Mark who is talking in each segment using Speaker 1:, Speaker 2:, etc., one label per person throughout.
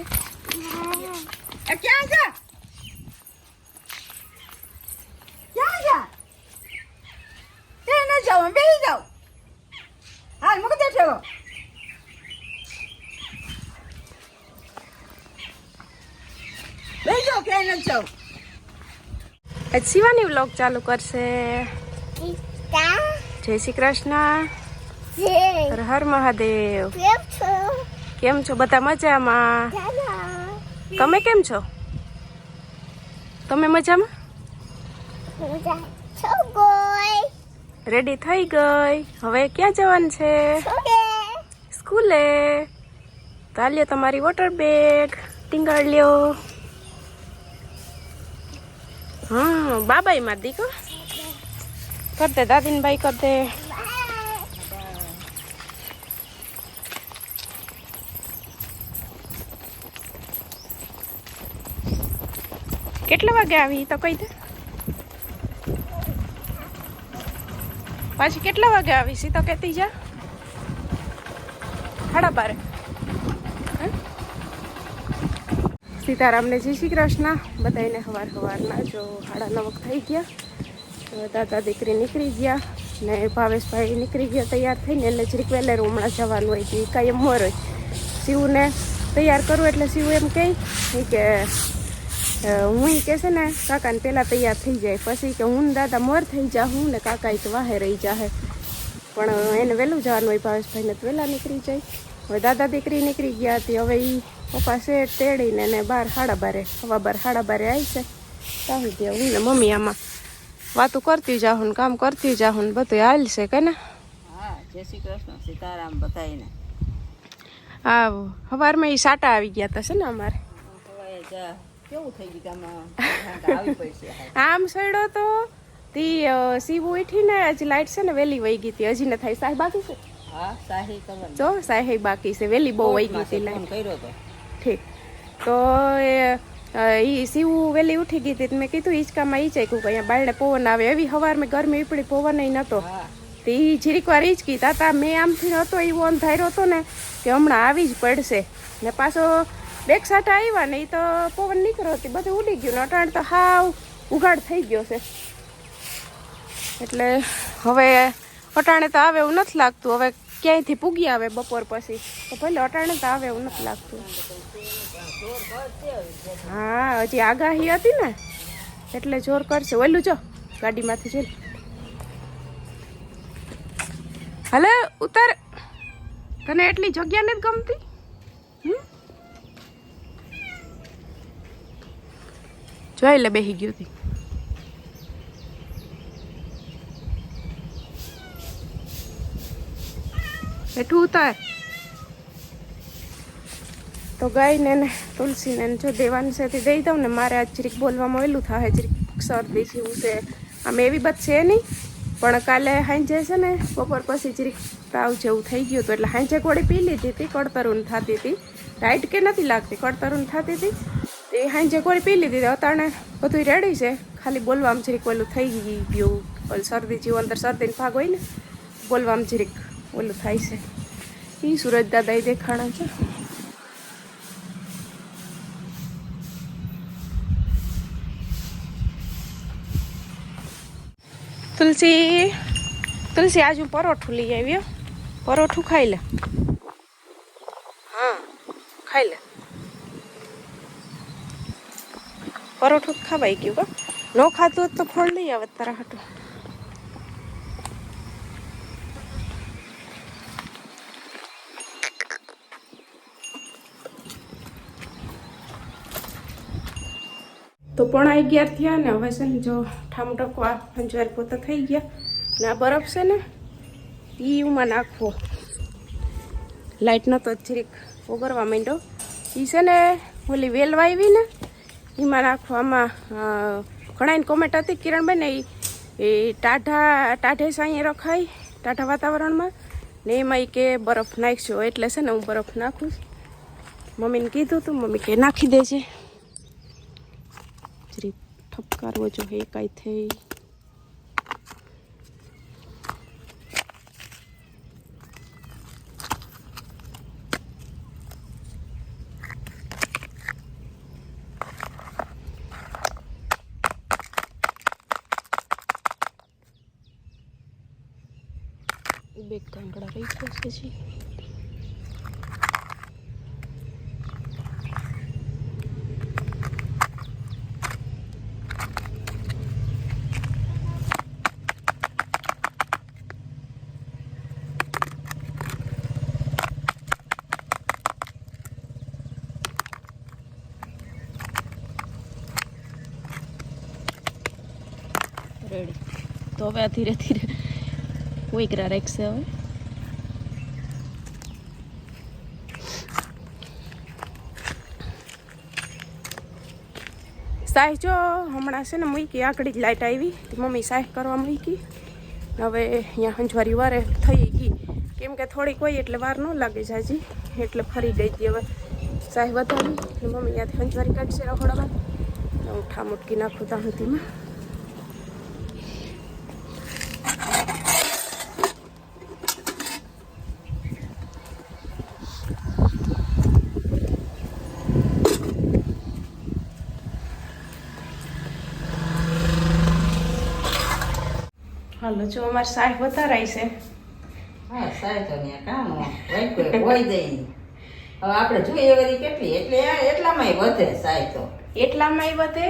Speaker 1: એ ક્યાં જા ક્યાં જા તે ન જાઓ અમે બેસી જાઓ. હાલ મૂકી દે બેસી જાઓ ક્યાંય ન જાઓ.
Speaker 2: આજ શિવાની વ્લોગ ચાલુ કરશે. જય શ્રી કૃષ્ણ. હર હર મહાદેવ. કેમ છો? બધા મજામાં? તમે કેમ છો? તમે મજામાં? રેડી થઈ ગઈ. હવે ક્યાં જવાનું છે? સ્કૂલે. તો આ લ્યો તમારી વોટર બેગ. ટીંગાળ લ્યો. હા બાબાઈ માં દીકો. કર દે દાદીને ભાઈ કર દે. કેટલા વાગે આવી? તો કહી દે. પાછી કેટલા વાગે આવી? સી તો કહેતી જા. સાડા બારે? સીતારામને જય શ્રી કૃષ્ણ. બધાને હવાર હવારના જો સાડા નવક થઈ ગયા. દાદા દીકરી નીકળી ગયા ને ભાવેશભાઈ નીકળી ગયા તૈયાર થઈને એટલે જરીક વહેલેર હમણાં જવાનું હોય કે કાંઈ એમ હોય શિવને તૈયાર કરું એટલે શિવ એમ કહે કે હું કે છે ને કાકાને પહેલાં તૈયાર થઈ જાય પછી કે હું ને દાદા મોર થઈ જા હું ને કાકા એક તો વાહે રહી જાહે પણ એને વહેલું જવાનું હોય ભાવેશભાઈને તો વહેલા નીકળી જાય હવે દાદા દીકરી નીકળી ગયા હતી હવે એ પપ્પા શેઠ તેડીને ને બાર સાડા બારે હવા બાર સાડા બારે આવી છે ત્યાં સુધી હું ને મમ્મી આમાં વાતું કરતી જાહું કામ કરતી જાહું બધું હાલશે કે ને
Speaker 1: હા જય શ્રી કૃષ્ણ સીતારામ બધાઈને
Speaker 2: હા સવારમાં એ સાટા આવી ગયા હતા છે ને અમારે
Speaker 1: કેવું થઈ ગયું આમાં આવી પડશે
Speaker 2: આમ સડો તો તી સીવું ઉઠીને હજી લાઈટ છે ને વહેલી વહી ગઈ હતી હજી ને થાય સાહેબ બાકી છે? જો સાહેબ બાકી છે. વહેલી બહુ વહી ગઈ હતી લાઈટ. ઠીક. તો એ સીવું વહેલી ઉઠી ગઈ હતી મેં કીધું હિંચકામાં ઈ ચાખ્યું કે અહીંયા બાળને પવન આવે. એવી હવાર મેં ગરમી ઉપડી પવન નતો. તે ઈ જીરીક વાર હિંચકી તાતા મેં આમથી હતો એવો અંધાર્યો હતો ને કે હમણાં આવી જ પડશે. ને પાછો બેક સાટા આવ્યા ને એ તો પવન નીકળ્યો હતી બધું ઉડી ગયું અટાણ તો હાવ ઉઘાડ થઈ ગયો છે. એટલે હવે અટાણે તો આવે એવું નથી લાગતું. હવે ક્યાંયથી પૂગી આવે બપોર પછી? તો ભલે અટાણે તો આવે એવું નથી લાગતું. હા, હજી આગાહી હતી ને? એટલે જોર કરશે ઓલું જો, ગાડીમાંથી જોઈ હલે, ઉતાર. તને એટલી જગ્યા નથી ગમતી? જોઈ લે બેહી ગયું હતી બેઠું ઉતાર. તો ગાયને ને તુલસીને જો દેવાનું છે તે દઈ દઉં ને મારે આજ જરીક બોલવામાં વહેલું થાય જરીક શરદી જેવું છે. આમ એવી બધ છે નહીં, પણ કાલે હાંજે છે ને બપોર પછી જરીક તાવ જેવું થઈ ગયું હતું, એટલે હાંજે ગોળી પી લીધી હતી કડતરું થતી હતી રાઈટ કે નથી લાગતી કડતરું થતી હતી તે હાંજે ગોળી પી લીધી અત્યારે બધું રેડી છે. ખાલી બોલવામાં જરીક ઓલું થઈ ગયું ઓલું શરદી જેવું અંદર શરદીનો ભાગ હોય ને, બોલવામાં જરીક ઓલું થાય છે. એ સુરજ દાદા દેખાણા છે. તુલસી તુલસી આજ પરોઠું લઈ આવ્યો પરોઠું ખાઈ લે. હા, ખાઈ લે. પરોઠું ખવાઈ ગયું કા ન ખાતું હોત તો ફળ લઈ આવત તારા હાટું. તો પણ અગિયાર થયા ને હવે છે ને જો ઠામ ટકવા પંચવાર પોતા થઈ ગયા. ને આ બરફ છે ને એ ઉમાં નાખવો. લાઇટનો તો જરીક ઓગરવા માંડ્યો. એ છે ને ઓલી વેલ વાવી ને એમાં રાખવામાં ઘણાની કોમેન્ટ હતી કિરણબેન, એ એ ટાઢા, ટાઢે સાંયે રખાય, ટાઢા વાતાવરણમાં, ને એમાં કે બરફ નાખશો એટલે છે ને હું બરફ નાખું મમ્મીને કીધું તું, મમ્મી કે નાખી દેજે. જરી ઠપકારવો જોઈએ, કાંઈ થઈ બે કાંકડા રહી ગયા છે જી રેડી તો હવે ધીરે ધીરે ઉઈકરા રાખશે હવે. સાહેબ, જો હમણાં છે ને મૂકી, આકડી જ લાઇટ આવી. મમ્મી સાહેબ કરવા મૂકી. હવે અહીંયા હંજવારી વારે થઈ ગઈ. કેમ કે થોડીક હોય એટલે વાર ન લાગે જાજી. એટલે ફરી ગઈ હતી હવે. સાહેબ, વધારી. મમ્મી ત્યાંથી હંજવારી કાઢશે રખોડામાં હું ઠા મુટકી નાખું ત્યાં સુધીમાં હાલો જો અમારે સાહેબ વધારાય છે.
Speaker 3: હા સાહેબ તો ત્યાં કામ હોય. દઈ હવે આપણે જોઈએ વળી કેટલી. એટલે એટલામાંય વધે સાહેબ તો.
Speaker 2: એટલામાંય વધે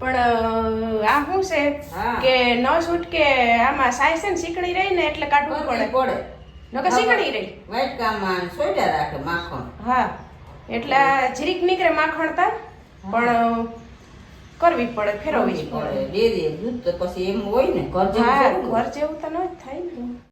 Speaker 2: પણ આ શું છે? કે ન છૂટકે આમાં સાય છે ને શીકણી રહી ને એટલે કાઢવું પડે.
Speaker 3: પડે.
Speaker 2: નકર શીકણી રહી.
Speaker 3: વાઈટ કામાં સોજા રાખે માખણ.
Speaker 2: હા. એટલે જીરીક નીકળે માખણ તા પણ કરવી પડે ફેરવવી જ પડે.
Speaker 3: દે દૂધ તો પછી એમ હોય ને. ઘર જેવું.
Speaker 2: ઘર જેવું તો ન જ થાય ને.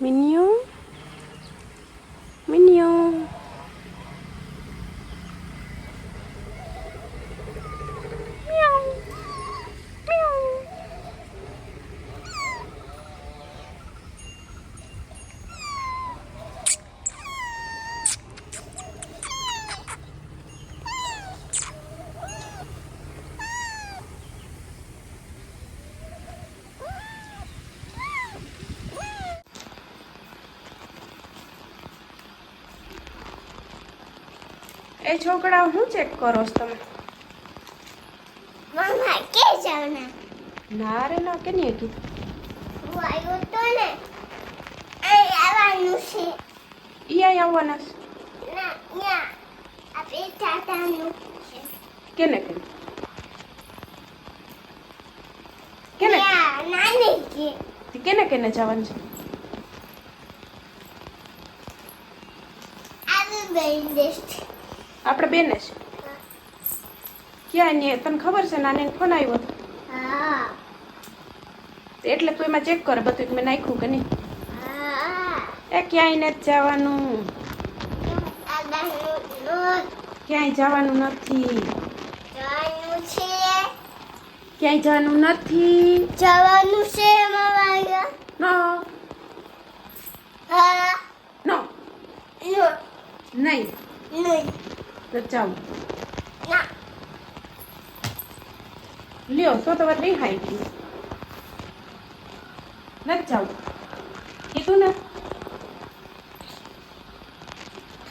Speaker 2: Menu. એ છોકરા હું ચેક કરો છો તમે?
Speaker 4: મામા કે જવાના
Speaker 2: ના રે ના કે નહીં કીધું
Speaker 4: હું આવ્યો તો ને અહીં આવવાનું છે.
Speaker 2: ઈ આઈ આવવાના છે?
Speaker 4: ના ત્યાં આપણે છે.
Speaker 2: કેને કેને કેને?
Speaker 4: ના નાની કે
Speaker 2: કેને કેને જવાનું છે
Speaker 4: આવી બેન દેશ
Speaker 2: આપણે બેને છે. ક્યાં ને તને ખબર છે નાને ફોન આવ્યો હતો?
Speaker 4: હા.
Speaker 2: એટલે તું એમાં ચેક કર બધું મેં નાખ્યું કે નહીં? એ ક્યાંય નથી જવાનું. ક્યાંય જવાનું નથી. ક્યાંય જવાનું નથી.
Speaker 4: જવાનું છે
Speaker 2: નો. નો. નહીં.
Speaker 4: નહીં.
Speaker 2: તો જાઉં લ્યો, તો તો વાત નહીં ખાઈ ગયું નથી જાઉં કીધું ને?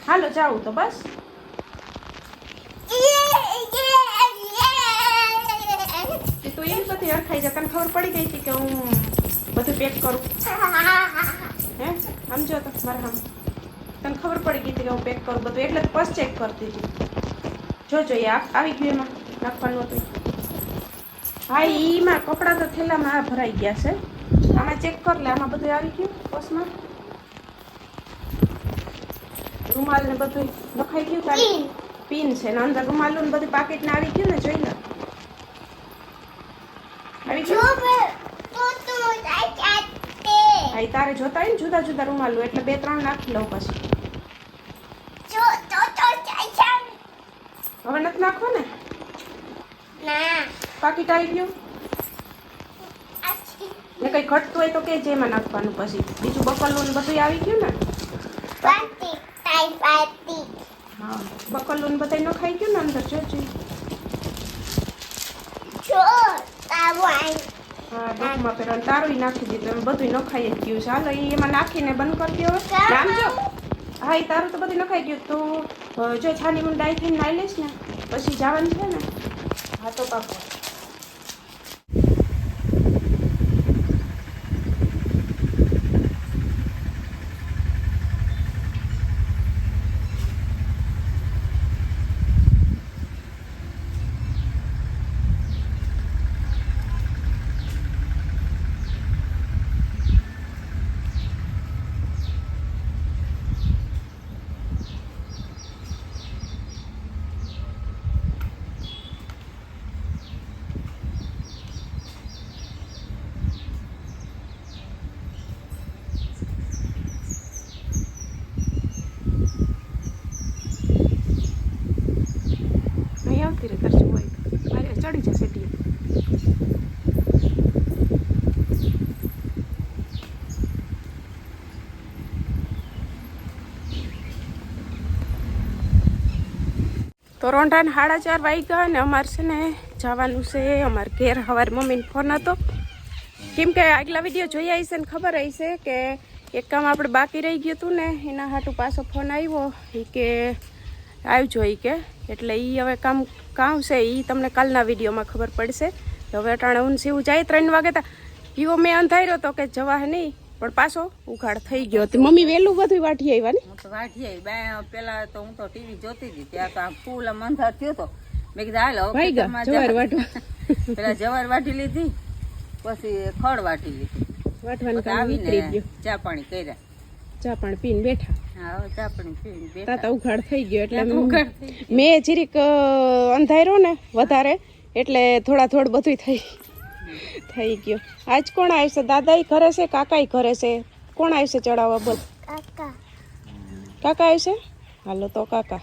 Speaker 2: હાલો, જાઉં તો બસ. તો એમ બધી અરખાઈ જાય તને ખબર પડી ગઈ હતી કે હું બધું પેક કરું? હે? સમજો તો, મારા હમ. તને ખબર પડી ગઈ હતી કે હું પેક કરું બધું એટલે ફર્સ્ટ ચેક કરતી હતી. જો જો એ આ- આવી ગયું એમાં. નાખવાનું હતું. હા એમાં કપડાં તો થેલામાં આ ભરાઈ ગયા છે. આમાં ચેક કર લે આમાં બધું આવી ગયું બસમાં રૂમાલ ને બધું લખાઈ ગયું તારી?
Speaker 4: પિન.
Speaker 2: પિન છે ને અંદર રૂમાલ ને બધું પાકેટ ને આવી ગયું ને જોઈ લે. આવી ગયું? તારે જોતા હોય ને જુદા જુદા રૂમાલું એટલે બે ત્રણ નાખી લઉં પછી. નથી ને?
Speaker 4: ના.
Speaker 2: પાકીટ આવી ગયું ને કઈ ઘટતું હોય તો કે જેમાં નાખવાનું પછી. બીજું બકલું ને બધું આવી ગયું ને? હા. બકલું ને બધાય ન ખાઈ ગયું ને અંદર જોજો. હા ડોકમાં પહેરવાનું તારું નાખી દીધું. એમ બધું નખાઈ જ ગયું છે. હાલો એ એમાં નાખીને બંધ કરી દો જો. હા એ તારું તો બધું નખાઈ ગયું. તો જો છાની હું ડાઈ થઈને નાઈ લઈશ ને. પછી જવાનું છે ને? હા તો પાકો. રહે કરશું હોય. મારે ચડી જશે ટી તો રોંઢાને સાડા ચાર વાગ્યા અને અમારે છે ને જવાનું છે અમારે ઘેર. સવારે મમ્મીને ફોન હતો. કેમ કે આગલા વીડિયો જોઈ આવી છે ને ખબર આવી છે કે એક કામ આપણે બાકી રહી ગયું હતું ને, એના હાટું પાછો ફોન આવ્યો. એ કે, આવજો એ કે. એટલે એ હવે કામ કામ છે એ તમને કાલના વિડીયોમાં ખબર પડશે. હવે અટાણે ઊન સીવું જાય ત્રણ વાગે તા. પીવો મેં અંધાર્યો તો કે જવા નહીં પણ પાછો ઉઘાડ થઈ ગયો. તો મમ્મી વહેલું બધું વાટી આવ્યા ને?
Speaker 3: હું તો વાઢી આવી. બે પેલા તો હું તો ટીવી જોતી હતી. ત્યાં તો આમ ફૂલ આમ અંધાર થયો તો. મેં કીધું હાલ
Speaker 2: ગયા, જવાર. વાટવા.
Speaker 3: પેલા જવાર વાટી લીધી પછી ખડ વાટી લીધી.
Speaker 2: વાટવાનું કામ નીકળી
Speaker 3: આવીને
Speaker 2: ગયું.
Speaker 3: ચા પાણી કર્યા.
Speaker 2: ચા પાણી પીને બેઠા. તાતા ઉઘાડ થઈ ગયો એટલે
Speaker 3: તો ઉઘાડ
Speaker 2: મેં જીરીક અંધાર્યો ને વધારે એટલે થોડા થોડ બધું થઈ થઈ ગયો. આજ કોણ આવશે દાદાઈ ઘરે છે કાકાઈ ઘરે છે? કોણ આવશે ચડાવવા બોલ?
Speaker 4: કાકા.
Speaker 2: કાકા આવશે હાલો તો કાકા.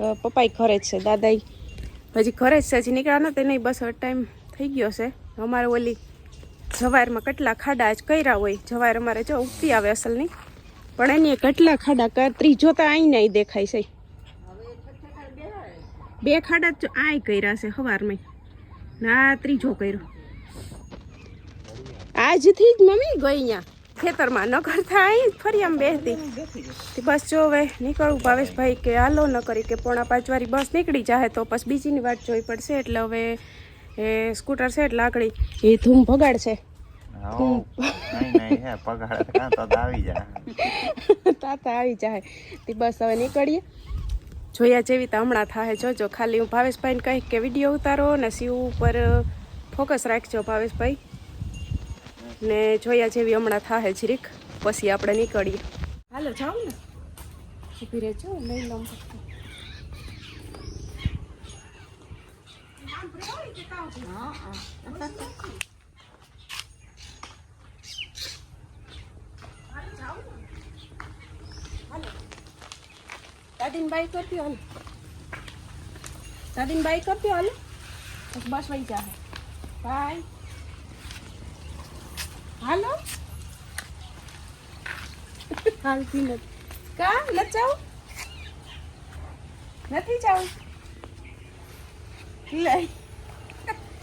Speaker 2: અ, પપ્પાઈ ઘરે જ છે દાદાઈ હજી ઘરે જ છે હજી નીકળ્યા નથી નહીં બસ ટાઈમ થઈ ગયો છે. અમારે ઓલી જવારમાં કેટલા ખાડા આજ કર્યા હોય. જવાર અમારે જો ઉગતી આવે અસલની. પણ એની કેટલા ખાડા કર ત્રીજો તો આઈ નહીં દેખાય છે. બે ખાડા જ આય કર્યા છે સવારમાં ના ત્રીજો કર્યો. આજથી જ મમ્મી ગઈ અહીંયા ખેતરમાં ન કરતા અહીં ફરી આમ બેસતી બસ જો હવે ભાવેશ ભાવેશભાઈ કે હાલો ન કરી કે પોણા પાંચ વાળી બસ નીકળી જાય તો પછી બીજીની વાત જોઈ પડશે એટલે હવે એ સ્કૂટર છે એટલે આગળ. એ ધૂમ ભગાડશે. તાતા આવી જાય. તે બસ હવે નીકળીએ. જોયા જેવી તો હમણાં થાય. જોજો ખાલી હું ભાવેશભાઈને કહીશ કે વીડિયો ઉતારો ને શિવ ઉપર ફોકસ રાખજો ભાવેશભાઈ. ને જોયા જેવી હમણાં થાય જીરીક પછી આપણે નીકળીએ. હાલો જાઓ ને. ઊભી રહેજો લઈ લઉં. દાદીને બાઈ કરતી હાલ દાદીને બાઈ કરતી હાલ બસ વહી જાય બાય. હાલો? હાલતી નથી કા? નથી જાઉં? નથી જાઉં? લઈ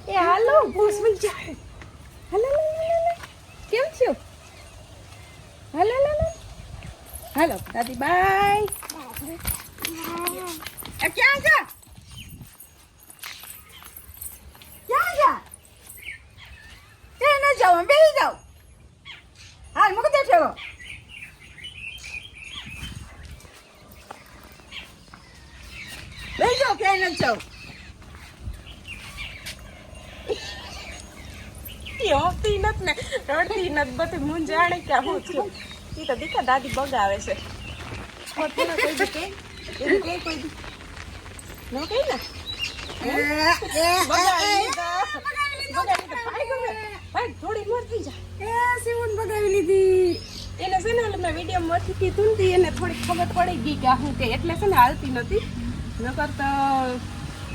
Speaker 2: એ હાલો. બસ વહી જાય હાલો. કેમ હાલો હાલો હાલો. હાલો દાદી બાય.
Speaker 1: એ ક્યાં જા ક્યાં જા એ ન જાવ બે જાવ હાલ મૂકી દે ઠેવો બેસી જાવ ક્યાંય ન જાવ
Speaker 2: હોતી નથી ને રડતી નથી બધી મૂંઝાણે કે હું છું. એ તો દીકા દાદી બગાવે છે. કોઈ દી કે એવું કે કોઈ લીધા બગાવી લીધા ભાઈ ગમે ભાઈ થોડી મોર થઈ જા એ સીવન બગાવી લીધી એને છે ને મેં વીડિયો માંથી કીધું ને એને થોડી ખબર પડી ગઈ કે હું કે એટલે છે ને હાલતી નથી નકર તો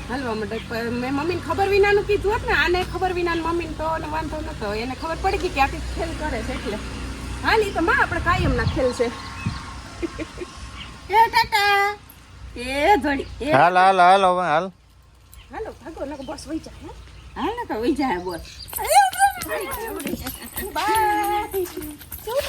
Speaker 2: હાલવા માટે મેં મમ્મીને ખબર વિનાનું કીધું હોત ને આને ખબર વિનાનું મમ્મીને તો વાંધો નતો એને ખબર પડી ગઈ કે આથી ખેલ કરે છે એટલે હા ઈ તો માં આપણે કાયમના ખેલ છે
Speaker 1: ટાટા એ ધોળી એ
Speaker 5: હાલ હાલ હાલ હવે હાલ.
Speaker 2: હાલો ભાગો નકો બસ વઈ જાય હે?
Speaker 1: હાલ ને તો વઈ જાય બોલ
Speaker 4: શું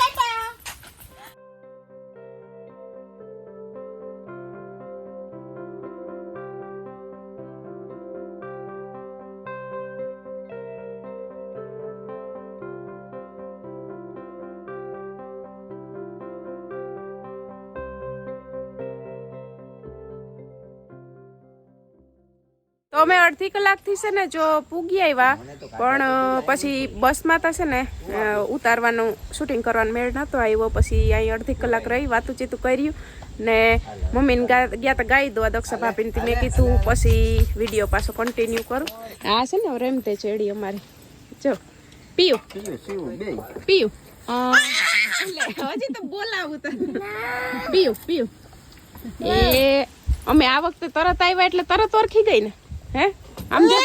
Speaker 2: તો અમે અડધી કલાકથી છે ને જો પૂગી આવ્યા પણ પછી બસમાં તો છે ને ઉતારવાનું શૂટિંગ કરવાનું મેળ નહોતો આવ્યો. પછી અહીં અડધી કલાક રહી વાતું ચીતું કર્યું ને મમ્મીને ગયા તો ગાઈ દો દક્ષા ભાભીને મેં કીધું પછી વીડિયો પાછો કન્ટિન્યુ કરું. આ છે ને રેમતે ચેડી અમારી. જો પીયું. પીયું હજી તો બોલાવું તને પીયું પીયું. એ અમે આ વખતે તરત આવ્યા એટલે તરત ઓળખી ગઈ ને. હે? આમ જો.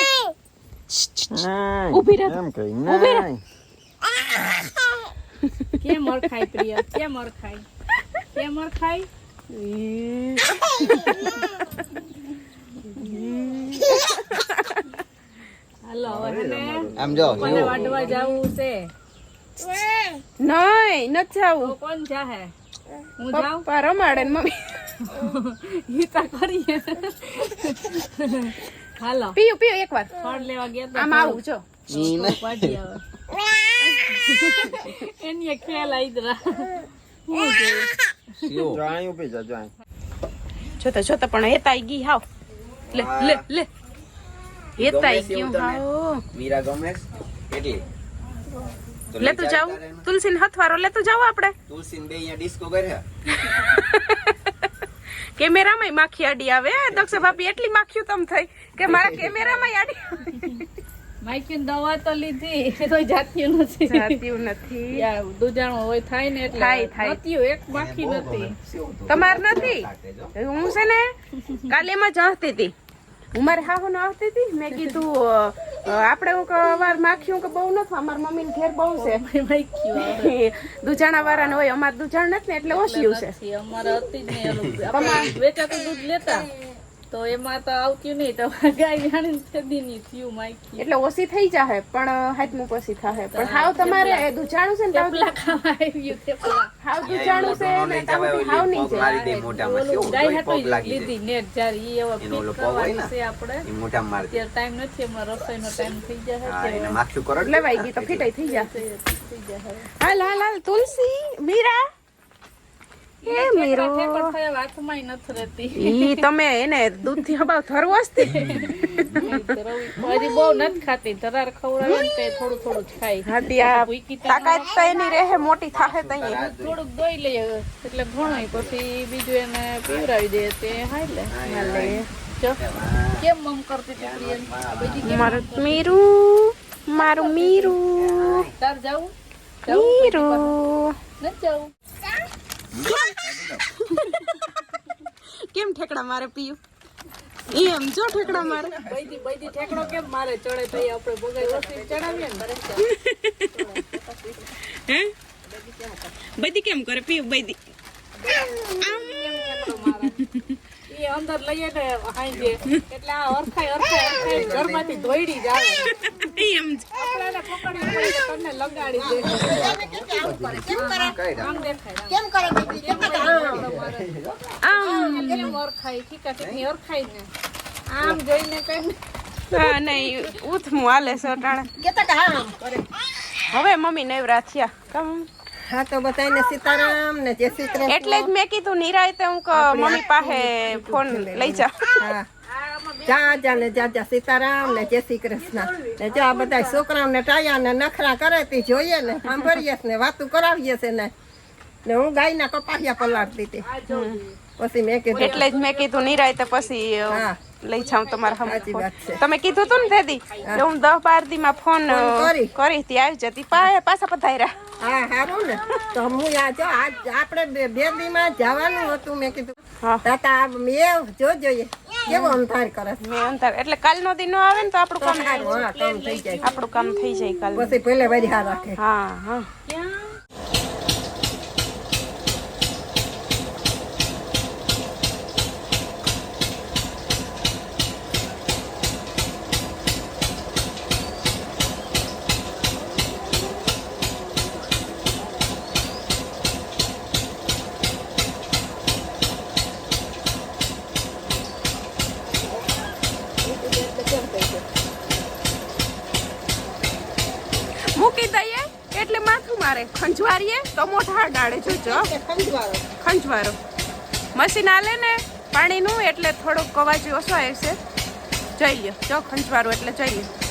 Speaker 2: ઊભી રહે.
Speaker 5: એમ કઈ
Speaker 2: ઊભી રહે.
Speaker 1: કેમ ખાય પ્રિય? કેમ ઓળખાય? કેમ ખાય હાલો હવે ને
Speaker 5: આમ જો
Speaker 1: મને વાડવા જાવું છે.
Speaker 2: નહીં નથી આવું.
Speaker 1: કોણ કોણ જાહે? હું જાઉં?
Speaker 2: પપ્પા રમાડે ને મમ્મી.
Speaker 1: ગીતા કરીએ. હાલો
Speaker 2: પીયું પીયું એકવાર
Speaker 1: ફળ લેવા ગયા
Speaker 2: આમ આવું જો
Speaker 1: તો પાડી આવે એની ખેલ આઈદરા
Speaker 5: જો અહીં ઊભી જા જો અહીં.
Speaker 2: જોતા જોતા પણ હેતાઈ ગઈ હાવ લે લે લે હેતાઈ ગયું હાવ
Speaker 6: મીરા ગમે એટલી તો લઈ
Speaker 2: લેતું
Speaker 6: જાય
Speaker 2: જાવ
Speaker 6: તારે એને.
Speaker 2: તુલસીને હથવારો લેતું જાવ આપણે
Speaker 6: તુલસીને બે અહીંયા ડિસ્કો કરે
Speaker 2: કેમેરામાં માખી આડી આવે દક્ષ ભાભી એટલી માખ્યું તમ થઈ કે મારા કેમેરામાં આડી
Speaker 1: માઇકીન દવા તો લીધી તો જાતિયું નથી
Speaker 2: જાત્યું નથી
Speaker 1: દુજાણું હોય થાય ને એટલે
Speaker 2: થાય, થાય.
Speaker 1: એક માખી નથી
Speaker 2: તમાર નથી હું છે ને કાલે એમાં જતી હતી હું મારે હાહુ ને હસતી હતી? મેં કીધું આપણે હું વાર માખ્યું કે બહુ નથી અમારા મમ્મી ને ઘેર બહુ છે. દુજાણા વાળા હોય અમારે દુજાણ નથી ને એટલે ઓછ્યું છે.
Speaker 1: અમારે હતી જ નહીં. વેચાતું દૂધ લેતા. તો એમાં તો આવતું નહીં. તો ગાય જાણે નહીં થયું માખી
Speaker 2: એટલે ઓછી થઈ જાહે પણ હાથમું પછી થાહે પણ હાવ તમારે એ દુજાણું છે ને તાવ-
Speaker 1: થેપલા ખાવા આવ્યું થેપલા
Speaker 2: હાવ દુજાણું છે ને
Speaker 6: જવાય
Speaker 2: હાવ નહીં જાય.
Speaker 6: મારી દે મોઢામાં કેવું
Speaker 1: ગાય હાટું લીધી નેટ જારી ઈ
Speaker 6: એવો
Speaker 1: પીક
Speaker 6: હોય
Speaker 1: કરવાની છે આપણે.
Speaker 6: ઈ મોઢામાં મારી દે.
Speaker 1: અત્યારે ટાઈમ નથી હમણાં રસોઈનો ટાઈમ થઈ જાય
Speaker 6: હા
Speaker 1: છે
Speaker 6: એને માખ્યું કરો.
Speaker 2: લેવાઈ ગઈ તો ફીટાઈ થઈ જશે
Speaker 1: થઈ જાય
Speaker 2: હાલ હાલ હાલ તુલસી મીરા. એ મીરો.
Speaker 1: વાતમાં નથી રહેતી.
Speaker 2: ઈ તમે એને દૂધથી હબાવ ધરવસતી
Speaker 1: હજી બહુ નથી ખાતી. ધરાર ખવડાવે તે થોડું થોડું જ ખાય.
Speaker 2: હાટી આ તાકાત તો એની રહે મોટી થાહે તઈ
Speaker 1: થોડુંક દોઈ લઈએ એટલે ઘણું પછી બીજું એને પીવડાવી દે તે હાઈ લે. હાલે કેમ મમ કરતી હતી પ્રિયન બીજી
Speaker 2: મારું મીરું મારું મીરું.
Speaker 1: તાર જાવું?
Speaker 2: મીરું.
Speaker 1: નથી જાવું?
Speaker 2: કેમ ઠેકડા મારે પીયું? એમ જો ઠેકડા મારે.
Speaker 1: બૈદી બૈદી ઠેકડો કેમ મારે ચડે તો આપણે બગાઈ ઓછી ચડાવીએ ને
Speaker 2: હે? બધી કેમ કરે? પીયું બધી.
Speaker 1: એ અંદર લઈએ ને હાંજે. એટલે આ અરખાય અરખાય અરખાય ઘરમાંથી દોયડી જાય
Speaker 2: એમ.
Speaker 1: પકડી તને લગાડી દે. આમ દેખાય
Speaker 4: કેમ કરે બેટી કેમ કરે
Speaker 2: આમ.
Speaker 1: કેમ અરખાય છે ઠીકની અરખાય ને. આમ જોઈને કઈ
Speaker 2: હા નહીં ઉથમું હાલે છે અટાણે.
Speaker 7: કેતા કે હા. કરે
Speaker 2: હવે મમ્મી નેવરા થયા. કમ
Speaker 7: હા તો બધાને સીતારામ ને જય શ્રી કૃષ્ણ.
Speaker 2: એટલે જ મેં કીધું નિરાય તે હું ક- મમ્મી પાસે ફોન લઈ જા
Speaker 7: હા. જા જા ને જા જા સીતારામ ને જય શ્રી કૃષ્ણ. ને જો આ બધા છોકરાઓને ટાયા ને નખરા કરે તે જોઈએ ને સાંભળીએ ને વાતું કરાવીએ છે ને. ને હું ગાયના કપાહિયા પલાળતી હતી. પછી મેં કીધું
Speaker 2: એટલે જ મેં કીધું નિરાય તો પછી લઈ જાઉં તમારા હમ. તમે કીધું તું ને દેદી હું. દસ બાર દી માં ફોન
Speaker 7: કરી.
Speaker 2: કરી તી આવી જતી. પાછા પધાર્યા.
Speaker 7: હા સારું ને. તો હું આ જો આજ આપણે બે દી દીમાં જવાનું હતું મેં કીધું. તાતા મેં જો જોઈએ કેવો અંધાર કરે.
Speaker 2: મેં અંતર એટલે કાલનો દી નો આવે ને તો આપણું કામ
Speaker 7: થઈ જાય.
Speaker 2: આપણું કામ થઈ જાય કાલ
Speaker 7: પછી પેલે વરિહા રાખે.
Speaker 2: હા હા. મૂકી દઈએ એટલે માથું મારે. ખંજવારીએ તો મોઢા ડાળે જોજો ખંજવારો. મશીન આલે ને પાણીનું એટલે થોડોક કવાજી ઓછો આવશે. જઈ લ્યો. જો ખંજવારો એટલે જઈએ લ્યો.